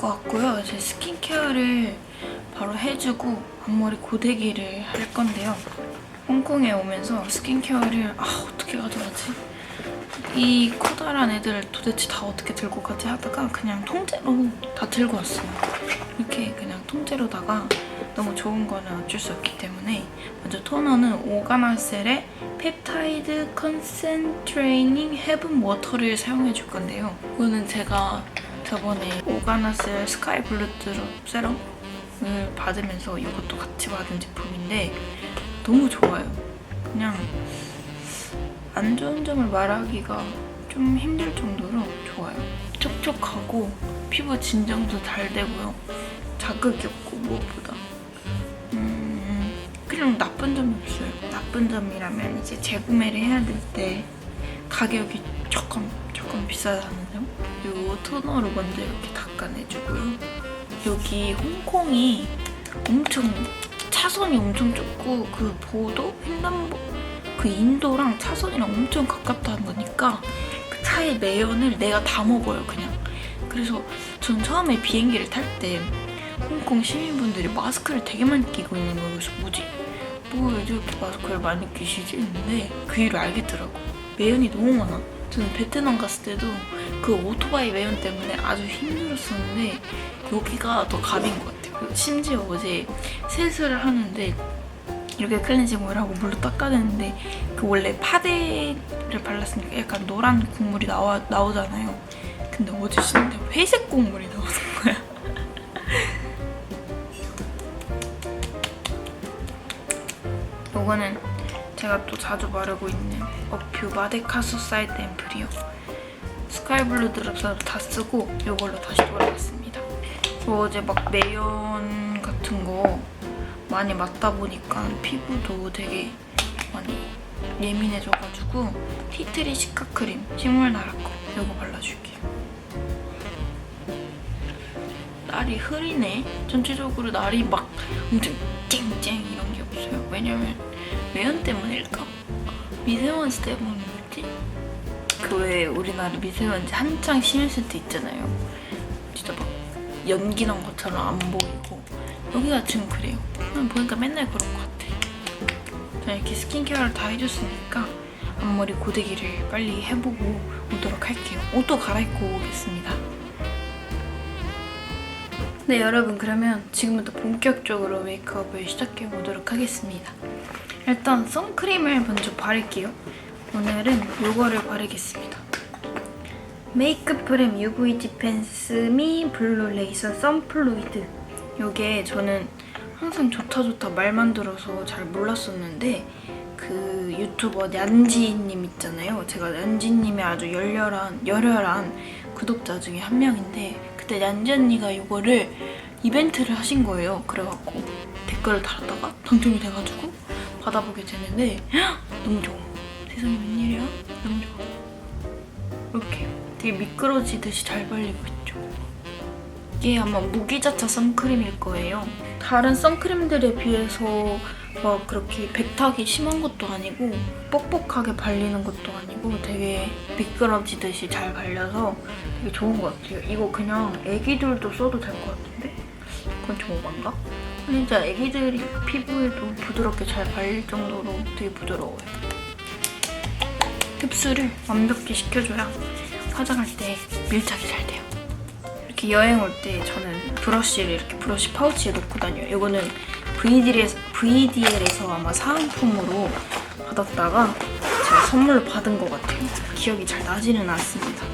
씻고 왔고요. 이제 스킨케어를 바로 해주고 앞머리 고데기를 할 건데요. 홍콩에 오면서 스킨케어를 아 어떻게 가져가지? 이 커다란 애들 도대체 다 어떻게 들고 가지 하다가 그냥 통째로 다 들고 왔어요. 이렇게 그냥 통째로다가 너무 좋은 거는 어쩔 수 없기 때문에 먼저 토너는 오가나셀의 펩타이드 컨센트레이닝 헤븐 워터를 사용해 줄 건데요. 이거는 제가 저번에 오가나셀 스카이 블루드롭 세럼을 받으면서 이것도 같이 받은 제품인데 너무 좋아요. 그냥 안 좋은 점을 말하기가 좀 힘들 정도로 좋아요. 촉촉하고 피부 진정도 잘 되고요. 자극이 없고 무엇보다. 음, 그냥 나쁜 점이 없어요. 나쁜 점이라면 이제 재구매를 해야 될 때 가격이 조금 조금 비싸다는 점. 그리고 토너로 먼저 이렇게 닦아내주고요. 여기 홍콩이 엄청 차선이 엄청 좁고 그 보도 횡단보 그 인도랑 차선이랑 엄청 가깝다는 거니까 그 차의 매연을 내가 다 먹어요 그냥. 그래서 전 처음에 비행기를 탈 때 홍콩 시민분들이 마스크를 되게 많이 끼고 있는 거예요. 그래서 뭐지? 뭐왜 저렇게 마스크를 많이 끼시지? 했는데 그 이유를 알겠더라고. 매연이 너무 많아. 저는 베트남 갔을 때도 그 오토바이 매연 때문에 아주 힘들었었는데 여기가 더 갑인 것 같아요. 심지어 어제 세수를 하는데 이렇게 클렌징 오일하고 물로 닦아내는데 그 원래 파데를 발랐으니까 약간 노란 국물이 나와, 나오잖아요. 근데 어제 씻는데 회색 국물이 나오는 거야. 요거는 제가 또 자주 바르고 있는 어퓨 마데카소 사이드 앰플이요. 스카이블루 드랍사도 다 쓰고 이걸로 다시 돌아왔습니다. 저 어제 막 매연 같은 거 많이 맞다 보니까 피부도 되게 많이 예민해져가지고 티트리 시카 크림 식물 나라 거 이거 발라줄게요. 날이 흐리네. 전체적으로 날이 막 엄청 쨍쨍 이런 게 없어요. 왜냐면 매연 때문일까? 미세먼지 때문이 왜 우리나라 미세먼지 한창 심했을 때 있잖아요. 진짜 막 연기 난 것처럼 안 보이고 여기가 지금 그래요. 그냥 보니까 맨날 그런 것 같아. 자 이렇게 스킨케어를 다 해줬으니까 앞머리 고데기를 빨리 해보고 오도록 할게요. 옷도 갈아입고 오겠습니다. 네 여러분 그러면 지금부터 본격적으로 메이크업을 시작해 보도록 하겠습니다. 일단 선크림을 먼저 바를게요. 오늘은 이거를 바르겠습니다. 메이크업 프렘 UV 디펜스미 블루 레이서 선플루이드 이게 저는 항상 좋다 좋다 말만 들어서 잘 몰랐었는데 그 유튜버 얀지님 있잖아요. 제가 얀지님의 아주 열렬한 열혈한 구독자 중에 한 명인데 그때 얀지 언니가 이거를 이벤트를 하신 거예요. 그래갖고 댓글을 달았다가 당첨이 돼가지고 받아보게 되는데 헉! 너무 좋아. 세상에 웬일이야? 너무 좋아. 이렇게 되게 미끄러지듯이 잘 발리고 있죠. 이게 아마 무기자차 선크림일 거예요. 다른 선크림들에 비해서 막 그렇게 백탁이 심한 것도 아니고 뻑뻑하게 발리는 것도 아니고 되게 미끄러지듯이 잘 발려서 되게 좋은 것 같아요. 이거 그냥 애기들도 써도 될 것 같은데? 그건 좀 오반가? 진짜 애기들이 피부에도 부드럽게 잘 발릴 정도로 되게 부드러워요. 흡수를 완벽히 시켜줘야 화장할 때 밀착이 잘 돼요. 이렇게 여행 올 때 저는 브러쉬를 이렇게 브러쉬 파우치에 넣고 다녀요. 이거는 VDL에서, VDL에서 아마 사은품으로 받았다가 제가 선물로 받은 것 같아요. 기억이 잘 나지는 않습니다.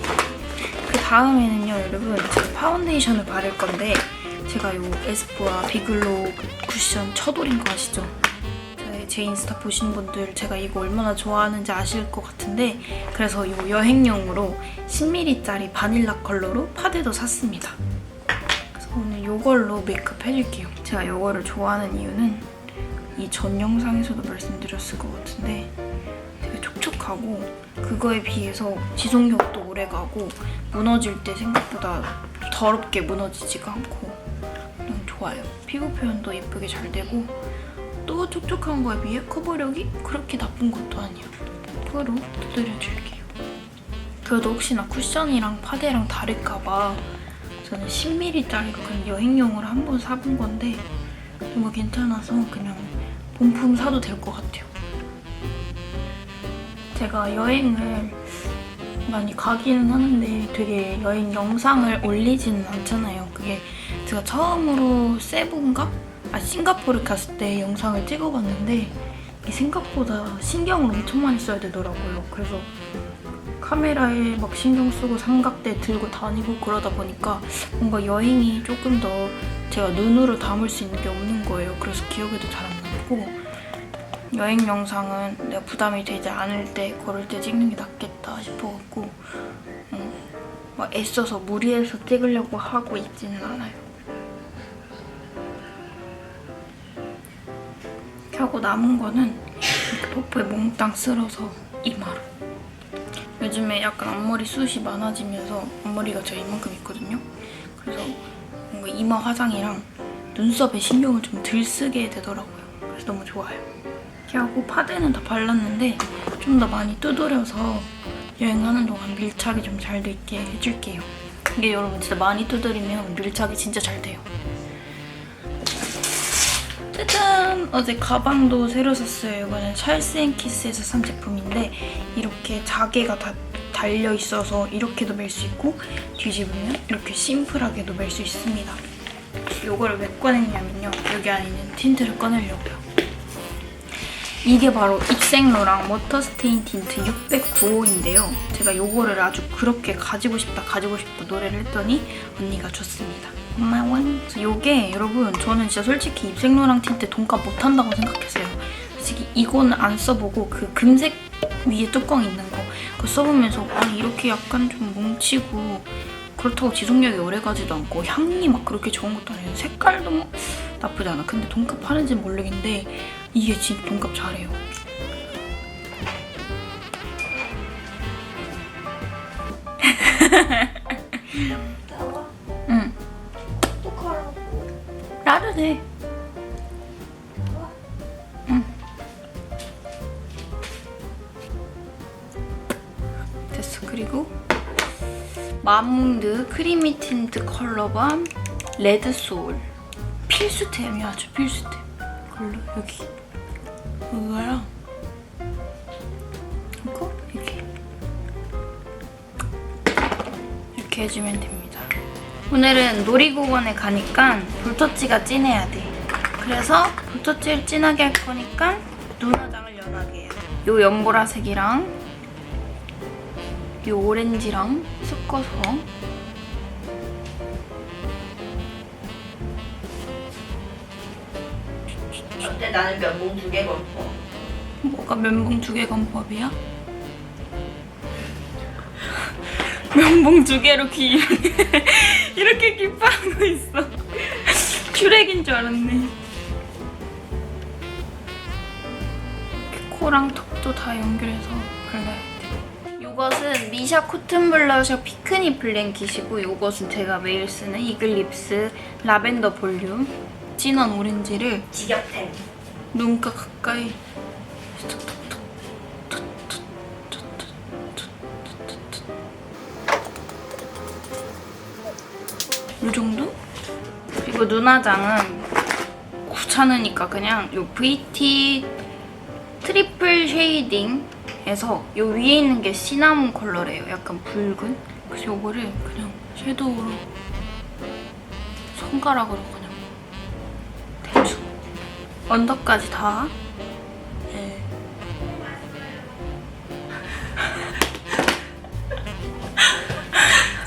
그 다음에는요, 여러분 제가 파운데이션을 바를 건데 제가 이 에스쁘아 비글로 쿠션 쳐돌인 거 아시죠? 제 인스타 보신 분들 제가 이거 얼마나 좋아하는지 아실 것 같은데 그래서 이 여행용으로 10ml짜리 바닐라 컬러로 파데도 샀습니다. 그래서 오늘 이걸로 메이크업 해줄게요. 제가 이거를 좋아하는 이유는 이 전 영상에서도 말씀드렸을 것 같은데 되게 촉촉하고 그거에 비해서 지속력도 오래 가고 무너질 때 생각보다 더럽게 무너지지가 않고 좋아요. 피부 표현도 예쁘게 잘 되고 또 촉촉한 거에 비해 커버력이 그렇게 나쁜 것도 아니야. 이거로 두드려줄게요. 그래도 혹시나 쿠션이랑 파데랑 다를까봐 저는 10mm짜리로 그냥 여행용으로 한 번 사본 건데 정말 괜찮아서 그냥 본품 사도 될 것 같아요. 제가 여행을 많이 가기는 하는데 되게 여행 영상을 올리지는 않잖아요. 그게 제가 처음으로 세부인가? 아 싱가포르 갔을 때 영상을 찍어봤는데 생각보다 신경을 엄청 많이 써야 되더라고요. 그래서 카메라에 막 신경 쓰고 삼각대 들고 다니고 그러다 보니까 뭔가 여행이 조금 더 제가 눈으로 담을 수 있는 게 없는 거예요. 그래서 기억에도 잘 안 남고 여행 영상은 내가 부담이 되지 않을 때 걸을 때 찍는 게 낫겠다 싶어갖고 음, 막 애써서 무리해서 찍으려고 하고 있지는 않아요. 하고 남은 거는 이렇게 버프에 몽땅 쓸어서 이마로 요즘에 약간 앞머리 숱이 많아지면서 앞머리가 저 이만큼 있거든요. 그래서 뭔가 이마 화장이랑 눈썹에 신경을 좀 덜 쓰게 되더라고요. 그래서 너무 좋아요. 이렇게 하고 파데는 다 발랐는데 좀 더 많이 두드려서 여행하는 동안 밀착이 좀잘 되게 해줄게요. 이게 여러분 진짜 많이 두드리면 밀착이 진짜 잘 돼요. 짜잔! 어제 가방도 새로 샀어요. 이거는 찰스 앤 키스에서 산 제품인데 이렇게 자개가 다 달려 있어서 이렇게도 멜 수 있고 뒤집으면 이렇게 심플하게도 멜 수 있습니다. 이거를 왜 꺼냈냐면요. 여기 안에 있는 틴트를 꺼내려고요. 이게 바로 입생로랑 워터 스테인 틴트 609호인데요. 제가 이거를 아주 그렇게 가지고 싶다 가지고 싶다 노래를 했더니 언니가 줬습니다. 고마워. 이게 여러분 저는 진짜 솔직히 입생로랑 틴트 돈값 못한다고 생각했어요. 솔직히 이거는 안 써보고 그 금색 위에 뚜껑 있는 거 그거 써보면서 아니 이렇게 약간 좀 뭉치고 그렇다고 지속력이 오래가지도 않고 향이 막 그렇게 좋은 것도 아니고 색깔도 뭐 나쁘지 않아. 근데 돈값 하는지는 모르겠는데 이게 진짜 돈값 잘해요. 돼. 좋아. 됐어. 그리고 마몽드 크리미 틴트 컬러밤 레드 소울 필수템이야 아주 필수템. 이걸로 여기 이거랑 이거 이렇게 이렇게 해주면 됩니다. 오늘은 놀이공원에 가니까 볼터치가 진해야 돼. 그래서 볼터치를 진하게 할 거니까 눈화장을 연하게 해요. 요 연보라색이랑 이 오렌지랑 섞어서 어때? 나는 면봉 두개 걸고. 뭐가 면봉 두 개 건법이야? 면봉 두 개로 귀 이렇게, 이렇게 기뻐하고 있어. 슈렉인 줄 알았네. 코랑 턱도 다 연결해서 발라야 돼. 이것은 미샤 코튼 블러셔 피크닉 블랭킷이고 이것은 제가 매일 쓰는 이글립스 라벤더 볼륨 진한 오렌지를 직역템. 눈가 가까이 이 정도? 그리고 눈화장은 귀찮으니까 그냥 요 VT 트리플 쉐이딩에서 요 위에 있는 게 시나몬 컬러래요. 약간 붉은. 그래서 요거를 그냥 섀도우로 손가락으로 그냥 대충 언더까지 다. 네.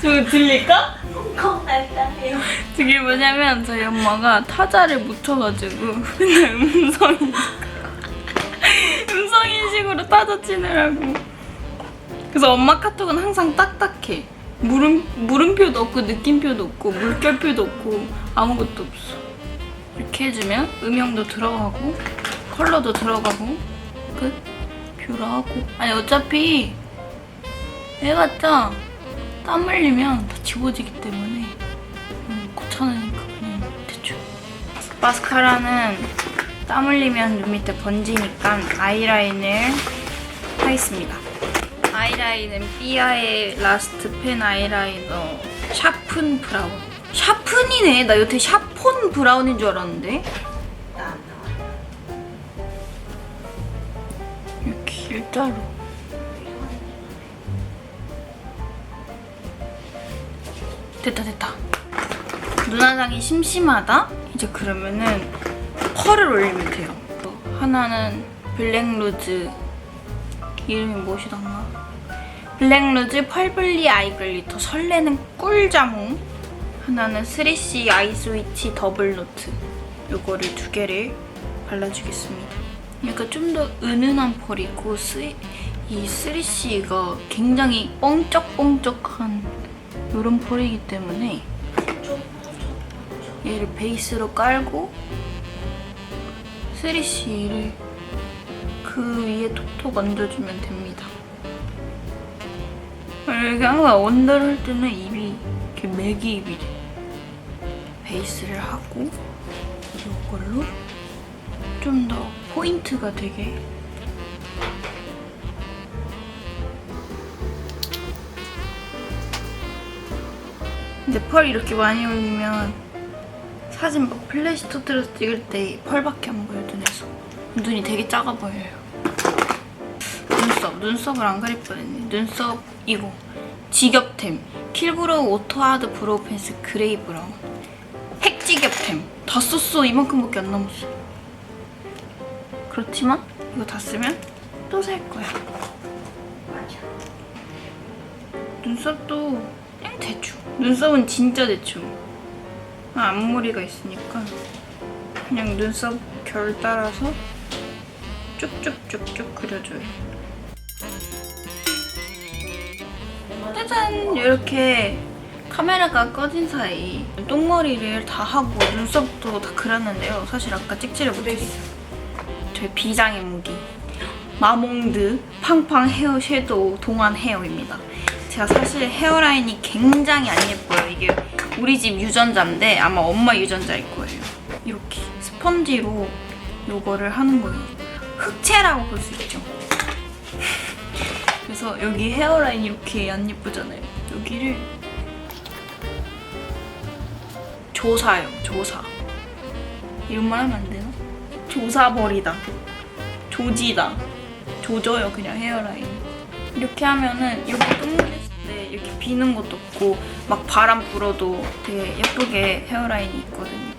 저거 들릴까? 고맙다요. 저게 뭐냐면 저희 엄마가 타자를 묻혀가지고 맨날 음성 음성 인식으로 타자 치느라고. 그래서 엄마 카톡은 항상 딱딱해. 물음 물음표도 없고 느낌표도 없고 물결표도 없고 아무것도 없어. 이렇게 해주면 음영도 들어가고 컬러도 들어가고 끝 뷰러하고 아니 어차피 해봤자 땀 흘리면 다 지워지기 때문에 음, 귀찮으니까 그냥 대충 마스카라는 땀 흘리면 눈 밑에 번지니까 아이라인을 하겠습니다 아이라인은 삐아의 라스트 펜 아이라이너 샤픈 브라운 샤픈이네. 나 여태 샤폰 브라운인 줄 알았는데. 나 안 나와. 이렇게 일자로. 됐다 됐다. 눈화장이 심심하다? 이제 그러면은 펄을 올리면 돼요. 하나는 블랙루즈 이름이 무엇이던가? 블랙루즈 펄블리 아이 글리터 설레는 꿀자몽 하나는 3C 아이 스위치 더블 노트 요거를 두 개를 발라주겠습니다. 약간 좀더 은은한 펄이고 스, 이 3C가 굉장히 뻥쩍뻥쩍한 이런 펄이기 때문에 얘를 베이스로 깔고 3C를 그 위에 톡톡 얹어주면 됩니다. 이렇게 항상 언더를 할 때는 입이 이렇게 매기 입이 돼. 베이스를 하고 이걸로 좀 더 포인트가 되게 근데 펄 이렇게 많이 올리면 사진 막 플래시 터뜨려서 찍을 때 펄밖에 안 보여 눈에서. 눈이 되게 작아 보여요. 눈썹 눈썹을 안 가릴 뻔했네. 눈썹 이거. 직업템. 킬브로우 오토하드 브로우 펜슬 그레이 브라운. 핵직업템. 다 썼어. 이만큼밖에 안 남았어. 그렇지만 이거 다 쓰면 또 살 거야. 맞아. 눈썹도 그냥 대충. 눈썹은 진짜 대충. 아, 앞머리가 있으니까. 그냥 눈썹 결 따라서 쭉쭉쭉쭉 그려줘요. 짜잔! 이렇게 카메라가 꺼진 사이 똥머리를 다 하고 눈썹도 다 그렸는데요. 사실 아까 찍지를 못했어요. 저의 비장의 무기. 마몽드 팡팡 헤어 섀도우 동안 헤어입니다. 제가 사실 헤어라인이 굉장히 안 예뻐요. 이게 우리 집 유전자인데 아마 엄마 유전자일 거예요. 이렇게 스펀지로 요거를 하는 거예요. 흑채라고 볼 수 있죠. 그래서 여기 헤어라인 이렇게 안 예쁘잖아요. 여기를 조사요, 조사. 이런 말 하면 안 되나? 조사버리다. 조지다. 조져요 그냥 헤어라인 이렇게 하면은 여기 때 이렇게 비는 것도 없고 막 바람 불어도 되게 예쁘게 헤어라인이 있거든요.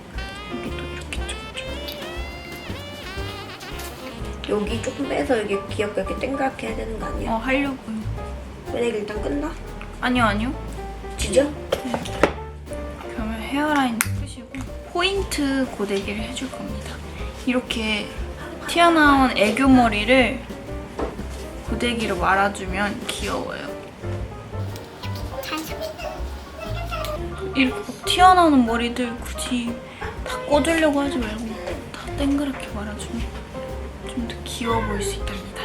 여기 또 이렇게 쭉쭉 여기 조금 빼서 여기 귀엽게 이렇게 땡그랗게 해야 되는 거 아니야? 어 하려고요. 만약에 일단 끝나? 아니요 아니요. 지져? 그러면 헤어라인 끄시고 포인트 고데기를 해줄 겁니다. 이렇게 튀어나온 애교 머리를 고데기로 말아주면 귀여워요 이렇게 막 튀어나오는 머리들 굳이 다 꽂으려고 하지 말고 다 땡그랗게 말아주면 좀 더 귀여워 보일 수 있답니다.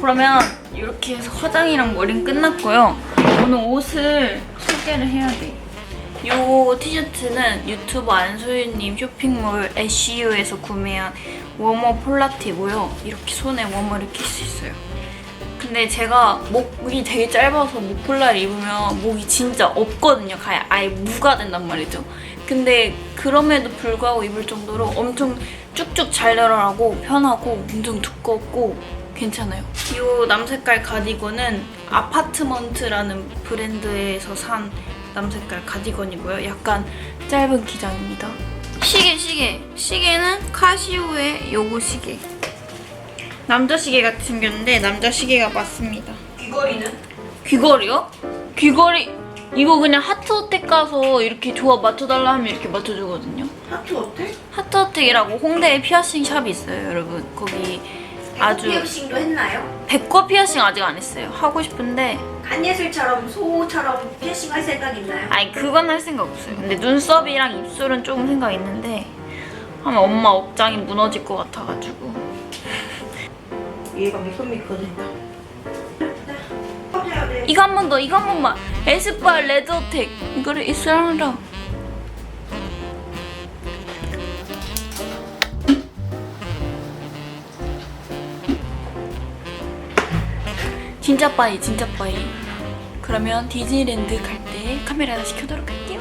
그러면 이렇게 해서 화장이랑 머리는 끝났고요. 오늘 옷을 소개를 해야 돼. 이 티셔츠는 유튜버 안소윤님 쇼핑몰 애쉬유에서 구매한 워머 폴라티고요. 이렇게 손에 워머를 낄 수 있어요. 근데 제가 목이 되게 짧아서 목폴라를 입으면 목이 진짜 없거든요. 가에 아예 무가 된단 말이죠. 근데 그럼에도 불구하고 입을 정도로 엄청 쭉쭉 잘 늘어나고 편하고 엄청 두껍고 괜찮아요. 이 남색깔 가디건은 아파트먼트라는 브랜드에서 산 남색깔 가디건이고요. 약간 짧은 기장입니다. 시계 시계 시계는 카시오의 요거 시계. 남자 시계 같이 생겼는데 남자 시계가 맞습니다. 귀걸이는? 귀걸이요? 귀걸이 이거 그냥 하트호텔 가서 이렇게 조합 맞춰달라 하면 이렇게 맞춰주거든요. 하트 어때? 하트호텔이라고 홍대에 피어싱 샵이 있어요, 여러분. 거기 아주 피어싱도 했나요? 백과 피어싱 아직 안 했어요. 하고 싶은데 간예슬처럼 소처럼 피어싱 할 생각 있나요? 아니 그건 할 생각 없어요. 근데 눈썹이랑 입술은 조금 생각 있는데 하면 엄마 억장이 무너질 것 같아가지고 얘가 돼. 이거 한 번 더, 이거 한 번만. 에스쁘아 레드어택 이거를 입술하느라 진짜 빠이, 진짜 빠이. 그러면 디즈니랜드 갈 때 카메라 다시 켜도록 할게요.